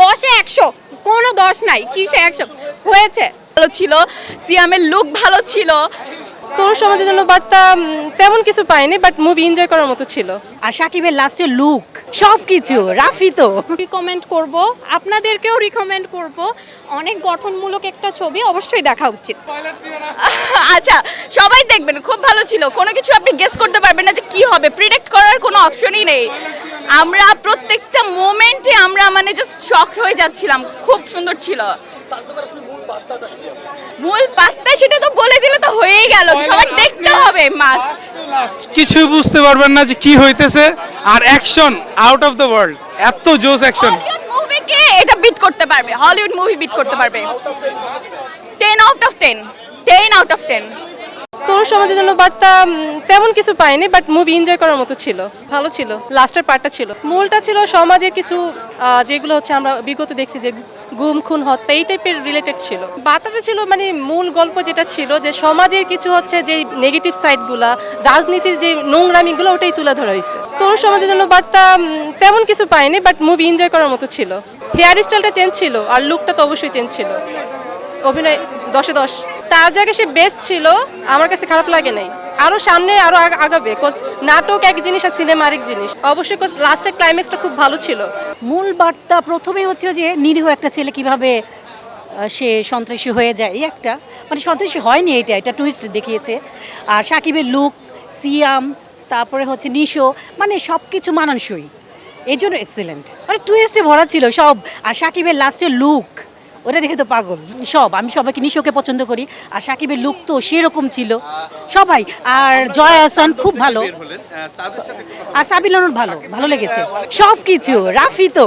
দশে একশো কোনো দশ নাই কিসে একশো? হয়েছে। ভালো ছিল সিয়ামের লুক ভালো ছিল। তরুণ সমাজের জন্য বার্তা তেমন কিছু পাইনি বাট মুভি এনজয় করার মতো ছিল। আর সাকিবের লাস্টের লুক সব কিছু রাফি তো। রিকমেন্ড করব আপনাদেরকেও রিকমেন্ড করব। অনেক গঠনমূলক একটা ছবি অবশ্যই দেখা উচিত। আচ্ছা সবাই দেখবেন খুব ভালো ছিল। কোনো কিছু আপনি গেস করতে পারবেন না যে কি হবে। প্রিডিক্ট করার কোনো অপশনই নেই। আমরা প্রত্যেকটা মোমেন্টে আমরা মানে জাস্ট শক হয়ে যাচ্ছিলাম। খুব সুন্দর ছিল। মূল পাত্তা সেটা তো বলে দিলে তো হয়েই গেল। সবার দেখতে হবে মাস্ট লাস্ট কিছুই বুঝতে পারবেন না যে কি হইতেছে আর action out of the world এত জোস অ্যাকশন মুভিকে এটা বিট করতে পারবে। হলিউড মুভি বিট করতে পারবে। Ten out of ten ten out of ten তরুণ সমাজের জন্য বার্তা তেমন কিছু পাইনি বাট মুভি এনজয় করার মতো ছিল। ভালো ছিল। লাস্টের পার্টটা ছিল। মূলটা ছিল সমাজের কিছু যেগুলো হচ্ছে আমরা বিগত দেখছি যে গুম, খুন, হত্যা, এই টাইপের রিলেটেড ছিল। বার্তাটা ছিল মানে মূল গল্প যেটা ছিল যে সমাজের কিছু হচ্ছে যে নেগেটিভ সাইডগুলা রাজনীতির যে নোংরামিগুলো ওটাই তুলে ধরা হয়েছে। তরুণ সমাজের জন্য বার্তা তেমন কিছু পাইনি বাট মুভি এনজয় করার মতো ছিল। হেয়ার স্টাইলটা চেঞ্জ ছিল, আর লুকটা তো অবশ্যই চেঞ্জ ছিল। অভিনয়, দশে দশ। তার জায়গায় সে বেস্ট ছিল, আমার কাছে খারাপ লাগে নাই। আরও সামনে আরও আগ- আগাবে নাটক এক জিনিস আর সিনেমা আরেক জিনিস। অবশ্যই লাস্টের ক্লাইম্যাক্সটা খুব ভালো ছিল। মূল বার্তা প্রথমে হচ্ছে যে নিরীহ একটা ছেলে কীভাবে সে সন্ত্রাসী হয়ে যায়, এই একটা। মানে সন্ত্রাসী হয়নি এটা এটা টুইস্ট দেখিয়েছে। আর সাকিবের লুক সিয়াম, তারপরে হচ্ছে নিশো মানে সব কিছু মানানসই। এই জন্য এক্সেলেন্ট মানে টুইস্টে ভরা ছিল সব। আর সাকিবের লাস্টের লুক ওটা দেখে তো পাগল। সব, আমি সবাইকে নিশোকে পছন্দ করি, আর সাকিবের লুক তো সেরকম ছিল। সবাই, আর জয় আহসান খুব ভালো। আর সাবিলানুর ভালো ভালো লেগেছে। সব কিছু রাফি তো।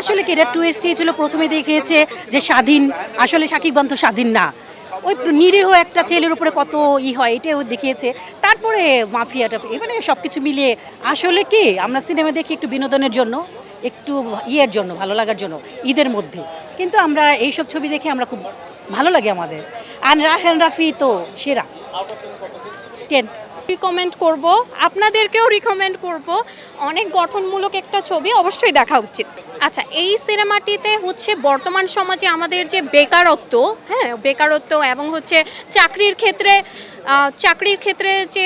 আসলে কি, এটা টুয়েস্টে ছিল, প্রথমে দেখিয়েছে যে স্বাধীন, আসলে সাকিব বান তো স্বাধীন না। ওই নিরীহ একটা ছেলের উপরে কত ই হয়, এটাও দেখিয়েছে। তারপরে মাফিয়াটা এবারে সব কিছু মিলিয়ে, আসলে কি, আমরা সিনেমা দেখি একটু বিনোদনের জন্য। একটু ইয়ের জন্য, ভালো লাগার জন্য, ঈদের মধ্যে। কিন্তু আমরা এইসব ছবি দেখে আমরা খুব ভালো লাগে আমাদের। আর রাহেন রাফি তো সেরা। টেন। রিকমেন্ড করব, আপনাদেরকেও রিকমেন্ড করব। অনেক গঠনমূলক একটা ছবি অবশ্যই দেখা উচিত। আচ্ছা এই সিনেমাটিতে হচ্ছে বর্তমান সমাজে আমাদের যে বেকারত্ব হ্যাঁ বেকারত্ব এবং হচ্ছে চাকরির ক্ষেত্রে চাকরির ক্ষেত্রে যে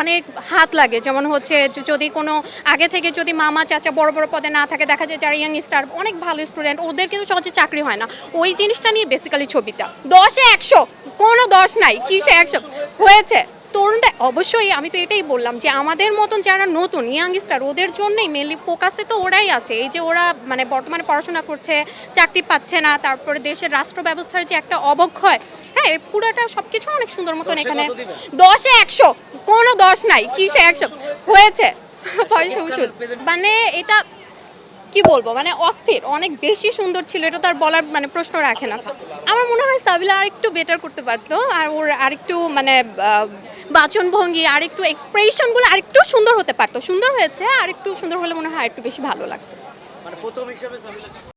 অনেক হাত লাগে। যেমন হচ্ছে যদি কোনো, আগে থেকে যদি মামা, চাচা বড় বড় পদে না থাকে, দেখা যায় যারা ইয়াং স্টার অনেক ভালো স্টুডেন্ট ওদের কিন্তু সহজে চাকরি হয় না। ওই জিনিসটা নিয়ে বেসিক্যালি ছবিটা। দশে একশো, কোনো দশ নাই, কিসে একশো? হয়েছে। তরুণদের অবশ্যই আমি তো এটাই বললাম যে আমাদের মতন যারা নতুন ইয়াংস্টার ওদের জন্যই মেনলি ফোকাসে তো ওরাই আছে। এই যে ওরা মানে বর্তমানে পড়াশোনা করছে চাকরি পাচ্ছে না তারপরে দেশের রাষ্ট্র ব্যবস্থার যে একটা অবক্ষয় হ্যাঁ পুরাটা পুরোটা সব কিছু অনেক সুন্দর মতন এখানে দশে একশো কোনো দশ নাই কিসে একশো? হয়েছে। পয়সা ওষুধ। মানে এটা কি বলব? মানে অস্থির, অনেক বেশি সুন্দর ছিল, এটা তো আর বলার মানে প্রশ্ন রাখে না। আমার মনে হয় সাবিলা আরেকটু বেটার করতে পারতো, আর ওর আরেকটু মানে বাচনভঙ্গি, আরেকটু এক্সপ্রেশনগুলো আরেকটু সুন্দর হতে পারতো। সুন্দর হয়েছে, আরেকটু সুন্দর হলে মনে হয় আরেকটু বেশি ভালো লাগতো।